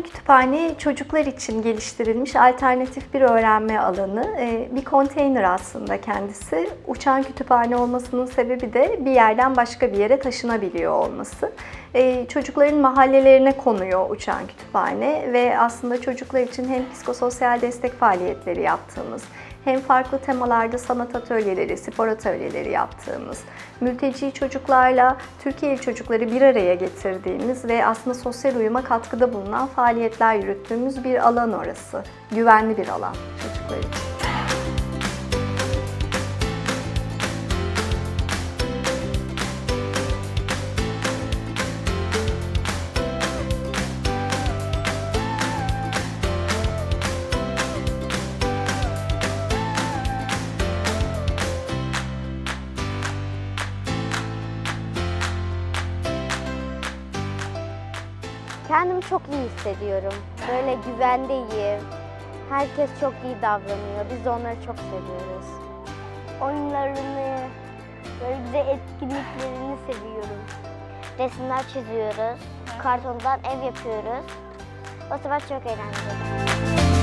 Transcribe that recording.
kütüphane çocuklar için geliştirilmiş alternatif bir öğrenme alanı. Ee, Bir konteyner aslında kendisi. Uçan kütüphane olmasının sebebi de bir yerden başka bir yere taşınabiliyor olması. Ee, Çocukların mahallelerine konuyor uçan kütüphane ve aslında çocuklar için hem psikososyal destek faaliyetleri yaptığımız, hem farklı temalarda sanat atölyeleri, spor atölyeleri yaptığımız, mülteci çocuklarla Türkiye'li çocukları bir araya getirdiğimiz ve aslında sosyal uyuma katkıda bulunan faaliyetler yürüttüğümüz bir alan orası. Güvenli bir alan çocuklar için. Kendimi çok iyi hissediyorum. Böyle güvendeyim. Herkes çok iyi davranıyor. Biz de onları çok seviyoruz. oyunlarını, böyle güzel etkinliklerini seviyorum. Resimler çiziyoruz. Kartondan ev yapıyoruz. O sefer çok eğlenceli.